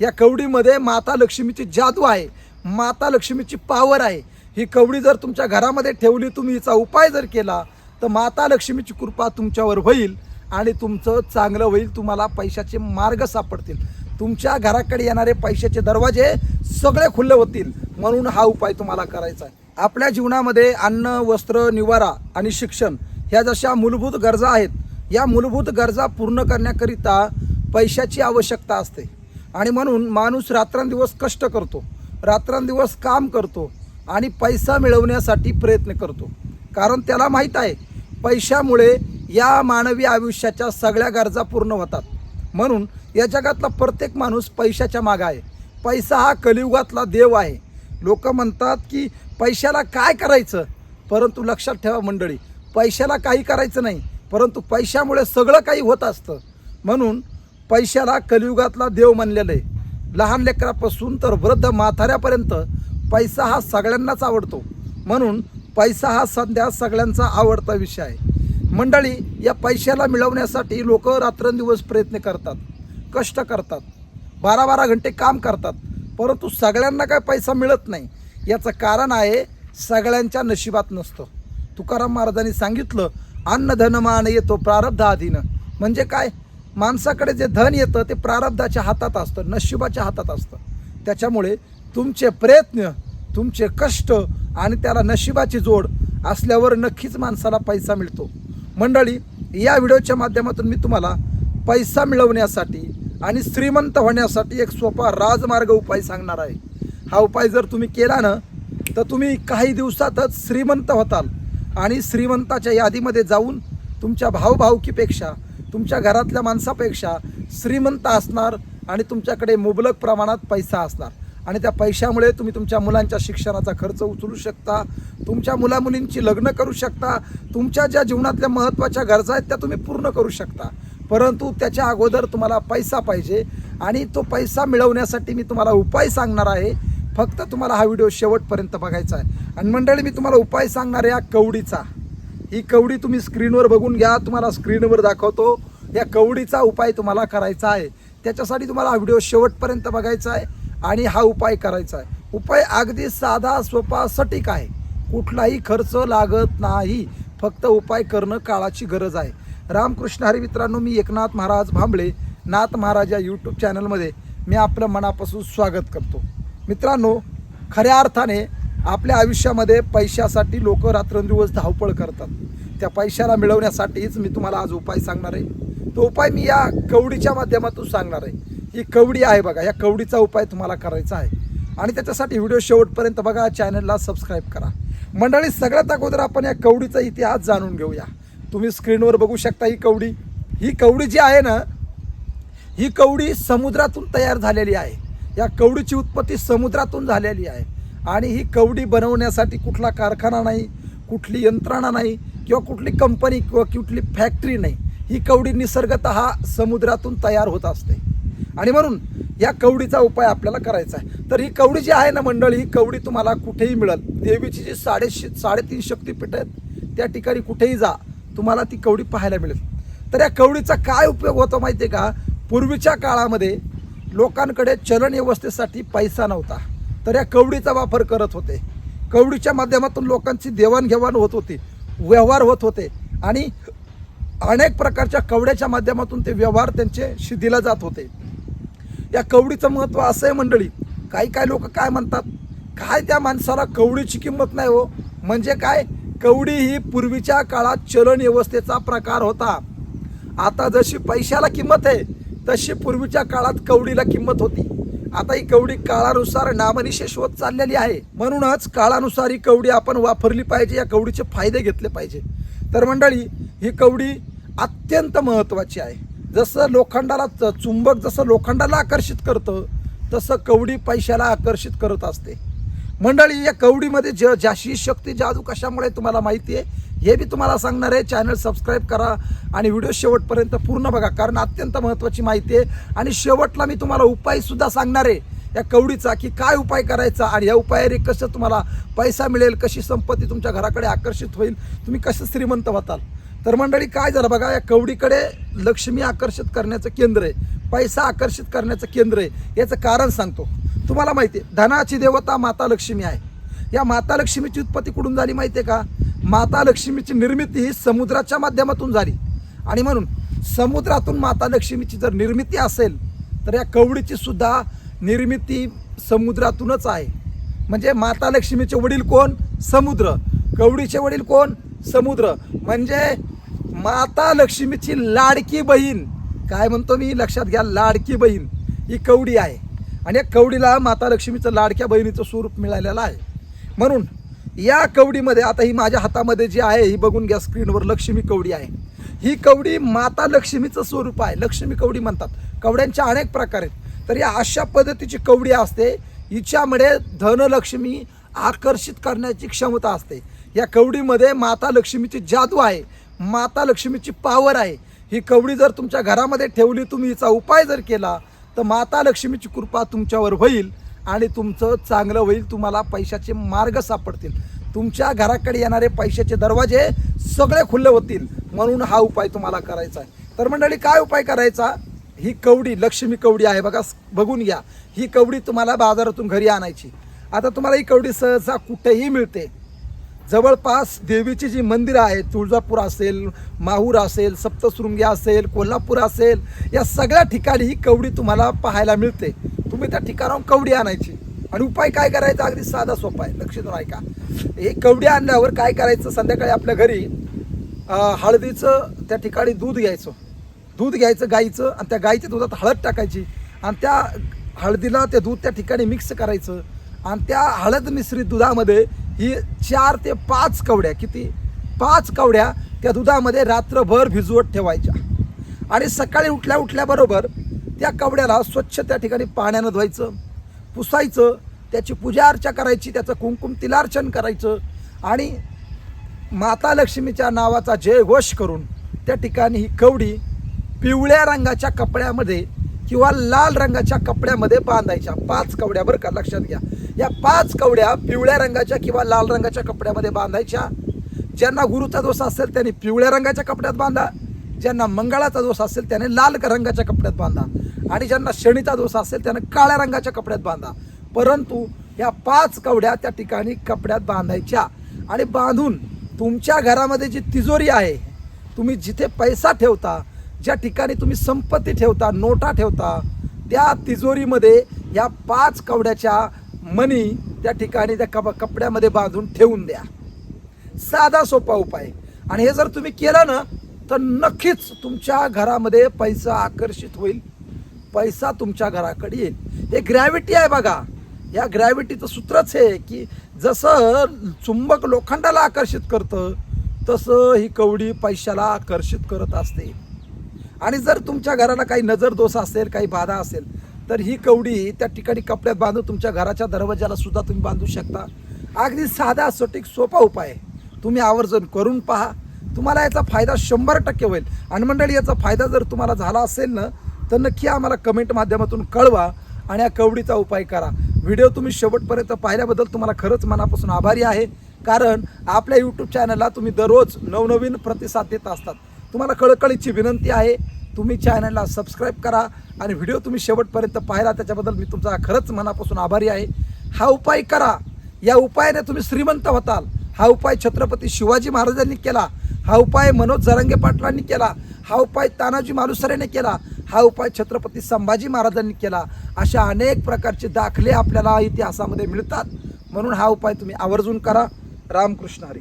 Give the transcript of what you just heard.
या कवडीमध्ये माता लक्ष्मीची जादू आहे. माता लक्ष्मीची पावर आहे. ही कवडी जर तुमच्या घरामध्ये ठेवली तुम्ही हिचा उपाय जर केला तर माता लक्ष्मीची कृपा तुमच्यावर होईल आणि तुमचं चांगलं होईल. तुम्हाला पैशाचे मार्ग सापडतील. तुमच्या घराकडे येणारे पैशाचे दरवाजे सगळे खुले होतील. म्हणून हा उपाय तुम्हाला करायचा आहे. आपल्या जीवनामध्ये अन्न वस्त्र निवारा आणि शिक्षण ह्या जशा मूलभूत गरजा आहेत या मूलभूत गरजा पूर्ण करण्याकरिता पैशाची आवश्यकता असते. आणि म्हणून माणूस रात्रंदिवस कष्ट करतो रात्रंदिवस काम करतो आणि पैसा मिळवण्यासाठी प्रयत्न करतो. कारण त्याला माहीत आहे पैशामुळे या मानवी आयुष्याच्या सगळ्या गरजा पूर्ण होतात. म्हणून या जगातला प्रत्येक माणूस पैशाच्या मागं आहे. पैसा हा कलियुगातला देव आहे. लोक म्हणतात की पैशाला काय करायचं? परंतु लक्षात ठेवा मंडळी पैशाला काही करायचं नाही परंतु पैशामुळे सगळं काही होत असतं. म्हणून पैशाला कलियुगातला देव मानलेलं आहे. लहान लेकरापासून तर वृद्ध म्हाताऱ्यापर्यंत पैसा हा सगळ्यांनाच आवडतो. म्हणून पैसा हा सध्या सगळ्यांचा आवडता विषय आहे. मंडळी या पैशाला मिळवण्यासाठी लोक रात्रंदिवस प्रयत्न करतात कष्ट करतात बारा बारा घंटे काम करतात परंतु सगळ्यांना काय पैसा मिळत नाही याचं कारण आहे सगळ्यांच्या नशिबात नसतं. तुकाराम महाराजांनी सांगितलं अन्न धनमान येतो प्रारब्ध आधीनं म्हणजे काय? माणसाकडे जे धन येतं ते प्रारब्धाच्या हातात असतं नशिबाच्या हातात असतं. त्याच्यामुळे तुमचे प्रयत्न तुमचे कष्ट आणि त्याला नशिबाची जोड असल्यावर नक्कीच माणसाला पैसा मिळतो. मंडळी या व्हिडिओच्या माध्यमातून मी तुम्हाला पैसा मिळवण्यासाठी आणि श्रीमंत होण्यासाठी एक सोपा राजमार्ग उपाय सांगणार आहे. हा उपाय जर तुम्ही केला ना तर तुम्ही काही दिवसातच श्रीमंत होताल आणि श्रीमंताच्या यादीमध्ये जाऊन तुमच्या भावभावकीपेक्षा तुमच्या घरातल्या माणसापेक्षा श्रीमंत असणार आणि तुमच्याकडे मुबलक प्रमाणात पैसा असणार. आणि त्या पैशामुळे तुम्ही तुमच्या मुलांच्या शिक्षणाचा खर्च उचलू शकता तुमच्या मुलामुलींची लग्न करू शकता तुमच्या ज्या जीवनातल्या महत्त्वाच्या गरजा आहेत त्या तुम्ही पूर्ण करू शकता. परंतु त्याच्या अगोदर तुम्हाला पैसा पाहिजे आणि तो पैसा मिळवण्यासाठी मी तुम्हाला उपाय सांगणार आहे. फक्त तुम्हाला हा व्हिडिओ शेवटपर्यंत बघायचा आहे. आणि मंडळी मी तुम्हाला उपाय सांगणार आहे या कवडीचा. ही कवडी तुम्ही स्क्रीनवर बघून घ्या तुम्हाला स्क्रीनवर दाखवतो. या कवडीचा उपाय तुम्हाला करायचा आहे. त्याच्यासाठी तुम्हाला हा व्हिडिओ शेवटपर्यंत बघायचा आहे आणि हा उपाय करायचा आहे. उपाय अगदी साधा सोपा सटीक आहे. कुठलाही खर्च लागत नाही. फक्त उपाय करणं काळाची गरज आहे. रामकृष्ण हरी मित्रांनो मी एकनाथ महाराज भांबळे नाथ महाराज या यूट्यूब चॅनलमध्ये मी आपलं मनापासून स्वागत करतो. मित्रांनो खऱ्या अर्थाने आपल्या आयुष्यामध्ये पैशासाठी लोक रात्रंदिवस धावपळ करतात. त्या पैशाला मिळवण्यासाठीच मी तुम्हाला आज उपाय सांगणार आहे. तो उपाय मी या कवडीच्या माध्यमातून सांगणार आहे. ही कवडी आहे बघा या कवडीचा उपाय तुम्हाला करायचा आहे. आणि त्याच्यासाठी व्हिडिओ शेवटपर्यंत बघा चॅनलला सबस्क्राईब करा. मंडळी सगळ्यात अगोदर आपण या कवडीचा इतिहास जाणून घेऊया. तुम्ही स्क्रीनवर बघू शकता ही कवडी. ही कवडी जी आहे ना ही कवडी समुद्रातून तयार झालेली आहे. या कवडीची उत्पत्ती समुद्रातून झालेली आहे. आणि ही कवडी बनवण्यासाठी कुठला कारखाना नाही कुठली यंत्रणा नाही किंवा कुठली कंपनी किंवा कुठली फॅक्टरी नाही. ही कवडी निसर्गत समुद्रातून तयार होत असते. आणि म्हणून या कवडीचा उपाय आपल्याला करायचा आहे. तर ही कवडी जी आहे ना मंडळ ही कवडी तुम्हाला कुठेही मिळेल देवीची जी साडेशे साडेतीन शक्तीपीठ आहेत त्या ठिकाणी कुठेही जा तुम्हाला ती कवडी पाहायला मिळेल. तर या कवडीचा काय उपयोग होतो माहिती आहे का? पूर्वीच्या काळामध्ये लोकांकडे चलन व्यवस्थेसाठी पैसा नव्हता. तर या कवडीचा वापर करत होते. कवडीच्या माध्यमातून लोकांची देवाणघेवाण होत होती व्यवहार होत होते आणि अनेक प्रकारच्या कवड्याच्या माध्यमातून ते व्यवहार त्यांचे शिधीला जात होते. या कवडीचं महत्त्व असं आहे मंडळी काही काही लोक काय म्हणतात? काय त्या माणसाला कवडीची किंमत नाही हो? म्हणजे काय? कवडी ही पूर्वीच्या काळात चलन व्यवस्थेचा प्रकार होता. आता जशी पैशाला किंमत आहे तशी पूर्वीच्या काळात कवडीला किंमत होती. आता ही कवडी काळानुसार नामनिशेष होत चाललेली आहे. म्हणूनच काळानुसार ही कवडी आपण वापरली पाहिजे या कवडीचे फायदे घेतले पाहिजे. तर मंडळी ही कवडी अत्यंत महत्त्वाची आहे. जसं लोखंडाला च- चुंबक जसं लोखंडाला आकर्षित करतं तसं कवडी पैशाला आकर्षित करत असते. मंडळी या कवडीमध्ये ज जाशी शक्ती जादू कशामुळे तुम्हाला माहिती आहे? हे बी तुम्हाला सांगणार आहे. चॅनल सबस्क्राईब करा आणि व्हिडिओ शेवटपर्यंत पूर्ण बघा कारण अत्यंत महत्त्वाची माहिती आहे. आणि शेवटला मी तुम्हाला उपायसुद्धा सांगणार आहे. या कवडीचा की काय उपाय करायचा आणि या उपायाने कसं तुम्हाला पैसा मिळेल कशी संपत्ती तुमच्या घराकडे आकर्षित होईल तुम्ही कसं श्रीमंत व्हाल तर मंडळी काय झालं बघा या कवडीकडे लक्ष्मी आकर्षित करण्याचं केंद्र आहे. पैसा आकर्षित करण्याचं केंद्र आहे. याचं कारण सांगतो. तुम्हाला माहिती आहे धनाची देवता माता लक्ष्मी आहे. या माता लक्ष्मीची उत्पत्ती कुठून झाली माहिती आहे का? माता लक्ष्मीची निर्मिती ही समुद्राच्या माध्यमातून झाली. आणि म्हणून समुद्रातून माता लक्ष्मीची जर निर्मिती असेल तर या कवडीची सुद्धा निर्मिती समुद्रातूनच आहे. म्हणजे माता लक्ष्मीचे वडील कोण? समुद्र. कवडीचे वडील कोण? समुद्र. म्हणजे माता लक्ष्मीची लाडकी बहीण. काय म्हणतो मी? लक्षात घ्या लाडकी बहीण ही कवडी आहे. आणि या कवडीला माता लक्ष्मीचं लाडक्या बहिणीचं स्वरूप मिळालेलं आहे. म्हणून या कवडीमध्ये आता ही माझ्या हातामध्ये जी आहे ही बघून घ्या स्क्रीनवर लक्ष्मी कवडी आहे. ही कवडी माता लक्ष्मीचं स्वरूप आहे. लक्ष्मी कवडी म्हणतात. कवड्यांच्या अनेक प्रकार आहेत. तर या अशा पद्धतीची कवडी असते हिच्यामध्ये धनलक्ष्मी आकर्षित करण्याची क्षमता असते. या कवडीमध्ये माता लक्ष्मीची जादू आहे. माता लक्ष्मीची पावर आहे. ही कवडी जर तुमच्या घरामध्ये ठेवली तुम्ही हिचा उपाय जर केला तर माता लक्ष्मीची कृपा तुमच्यावर होईल. आणि तुमचं चांगलं होईल तुम्हाला पैशाचे मार्ग सापडतील. तुमच्या घराकडे येणारे पैशाचे दरवाजे सगळे खुले होतील म्हणून हा उपाय तुम्हाला करायचा आहे. तर मंडळी काय उपाय करायचा? ही कवडी लक्ष्मी कवडी आहे बघा बघून घ्या. ही कवडी तुम्हाला बाजारातून घरी आणायची. आता तुम्हाला ही कवडी सहसा कुठेही मिळते. जवळपास देवीची जी मंदिरं आहेत तुळजापूर असेल माहूर असेल सप्तशृंगी असेल कोल्हापूर असेल या सगळ्या ठिकाणी ही कवडी तुम्हाला पाहायला मिळते. तुम्ही त्या ठिकाणाहून कवडी आणायची. आणि उपाय काय करायचा? अगदी साधा सोपा आहे. लक्ष देऊन ऐका. हे कवडी आणल्यावर काय करायचं? संध्याकाळी आपल्या घरी हळदीचं त्या ठिकाणी दूध घ्यायचं. दूध घ्यायचं गाईचं आणि त्या गाईच्या दुधात हळद टाकायची. आणि त्या हळदीला ते दूध त्या ठिकाणी मिक्स करायचं. आणि त्या हळद मिश्रित दुधामध्ये ही चार ते पाच कवड्या किती? पाच कवड्या त्या दुधामध्ये रात्रभर भिजवत ठेवायच्या. आणि सकाळी उठल्या उठल्याबरोबर त्या कवड्याला स्वच्छ त्या ठिकाणी पाण्यानं धुवायचं पुसायचं त्याची पूजा अर्चा करायची त्याचं कुंकुम तिलार्चन करायचं आणि माता लक्ष्मीच्या नावाचा जयघोष करून त्या ठिकाणी ही कवडी पिवळ्या रंगाच्या कपड्यामध्ये किंवा लाल रंगाच्या कपड्यामध्ये बांधायच्या. पाच कवड्या बरं का लक्षात घ्या. या पाच कवड्या पिवळ्या रंगाच्या किंवा लाल रंगाच्या कपड्यामध्ये बांधायच्या. ज्यांना गुरुचा दोष असेल त्यांनी पिवळ्या रंगाच्या कपड्यात बांधा. ज्यांना मंगळाचा दोष असेल त्याने लाल रंगाच्या कपड्यात बांधा. आणि ज्यांना शनीचा दोष असेल त्यांना काळ्या रंगाच्या कपड्यात बांधा. परंतु या पाच कवड्या त्या ठिकाणी कपड्यात बांधायच्या. आणि बांधून तुमच्या घरामध्ये जी तिजोरी आहे तुम्ही जिथे पैसा ठेवता ज्या ठिकाणी तुम्ही संपत्ती ठेवता नोटा ठेवता त्या तिजोरीमध्ये या पाच कवड्याच्या मनी त्या ठिकाणी त्या कप कपड्यामध्ये बांधून ठेवून द्या. साधा सोपा उपाय. आणि हे जर तुम्ही केलं ना तर नक्कीच तुमच्या घरामध्ये पैसा आकर्षित होईल. पैसा तुमच्या घराकडे येईल. हे ग्रॅव्हिटी आहे बघा. या ग्रॅव्हिटीचं सूत्रच आहे की जसं चुंबक लोखंडाला आकर्षित करतं तसं ही कवडी पैशाला आकर्षित करत असते. आणि जर तुमच्या घराला काही नजर दोष असेल काही बाधा असेल तर ही कवडी त्या ठिकाणी कपड्यात बांधून तुमच्या घराच्या दरवाजाला सुद्धा तुम्ही बांधू शकता. अगदी साधा सटीक सोपा उपाय आहे. तुम्ही आवर्जून करून पहा. तुम्हाला याचा फायदा शंभर टक्के होईल. आणि मंडळी याचा फायदा जर तुम्हाला झाला असेल ना तर नक्की आम्हाला कमेंट माध्यमातून कळवा आणि या कवडीचा उपाय करा. व्हिडिओ तुम्ही शेवटपर्यंत पाहिल्याबद्दल तुम्हाला खरंच मनापासून आभारी आहे. कारण आपल्या यूट्यूब चॅनलला तुम्ही दररोज नवनवीन प्रतिसाद देत असतात. तुम्हाला कळकळीची विनंती आहे. तुम्ही चॅनलला सबस्क्राईब करा आणि व्हिडिओ तुम्ही शेवटपर्यंत पाहिला त्याच्याबद्दल मी तुमचा खरंच मनापासून आभारी आहे. हा उपाय करा. या उपायाने तुम्ही श्रीमंत होताल. हा उपाय छत्रपती शिवाजी महाराजांनी केला. हा उपाय मनोज जरांगे पाटलांनी केला. हा उपाय तानाजी मालुसरेने केला. हा उपाय छत्रपती संभाजी महाराजांनी केला. अशा अनेक प्रकारचे दाखले आपल्याला इतिहासामध्ये मिळतात. म्हणून हा उपाय तुम्ही आवर्जून करा. रामकृष्ण हरी.